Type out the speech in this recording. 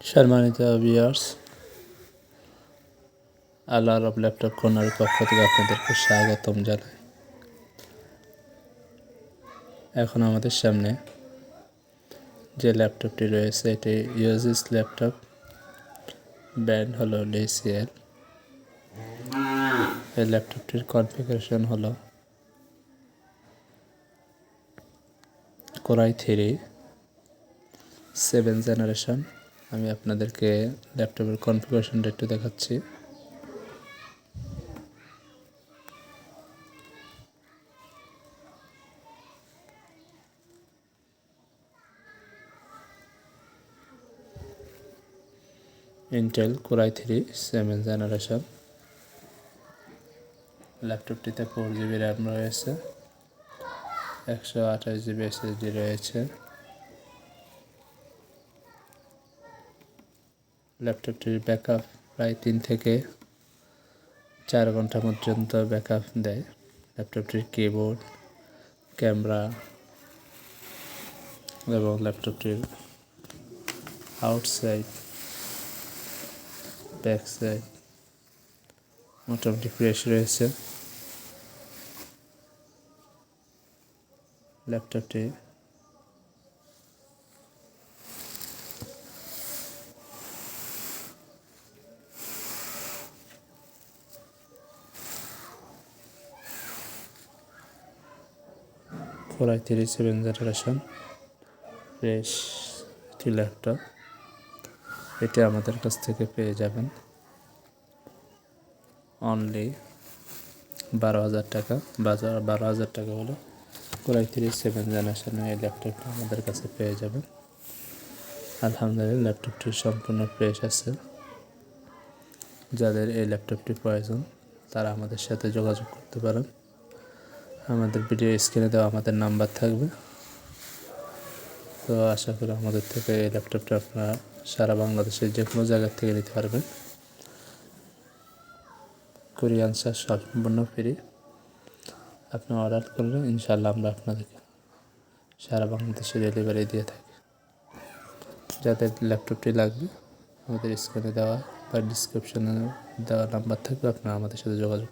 সম্মানিত ভিউয়ার্স আল্লাহ রব ল্যাপটপ কর্নারের পক্ষ থেকে আপনাদেরকে স্বাগতম জানাই। এখন আমাদের সামনে যে ল্যাপটপটি রয়েছে, এটি ইউজিস ল্যাপটপ ব্র্যান্ড হলো লিসিএল এই ল্যাপটপটির কনফিগারেশন হলো core i three seven generation আমি আপনাদেরকে ল্যাপটপের কনফিগারেশনটা একটু দেখাচ্ছি। Intel core i three seven generation ল্যাপটপটিতে four GB RAM রয়েছে। একশো আঠাশ জিবি এসএসডি রয়েছে। ল্যাপটপটির ব্যাকআপ প্রায় তিন থেকে চার ঘণ্টা পর্যন্ত ব্যাকআপ দেয়। ল্যাপটপটির কিবোর্ড ক্যামেরা এবং ল্যাপটপটির আউটসাইড ব্যাক সাইড মোটামুটি ফ্রেশ রয়েছে। ল্যাপটপটি four three seven generation fresh একটি ল্যাপটপ এটি আমাদের কাছ থেকে পেয়ে যাবেন। অনলি বারো হাজার টাকা বাজার বারো হাজার টাকা হলো কোরাই থ্রি সেভেন জেনারেশনের এই ল্যাপটপটা আমাদের কাছে পেয়ে যাবেন। আলহামদুলিল্লাহ ল্যাপটপটি সম্পূর্ণ ফ্রেশ আছে। যাদের এই ল্যাপটপটি প্রয়োজন, তারা আমাদের সাথে যোগাযোগ করতে পারেন। আমাদের ভিডিও স্ক্রিনে দেওয়া আমাদের নাম্বার থাকবে। তো আশা করি আমাদের থেকে এই ল্যাপটপটা আপনারা সারা বাংলাদেশের যে কোনো জায়গার থেকে নিতে পারবেন। কোরিয়ান চার্জ সম্পূর্ণ ফ্রি আপনি অর্ডার করলে ইনশাল্লাহ আমরা আপনাদেরকে সারা বাংলাদেশে ডেলিভারি দিয়ে থাকি। যাদের ল্যাপটপটি লাগবে, আমাদের স্ক্রিনে দেওয়া বা ডিসক্রিপশনে দেওয়া নাম্বার থাকবে, আপনারা আমাদের সাথে যোগাযোগ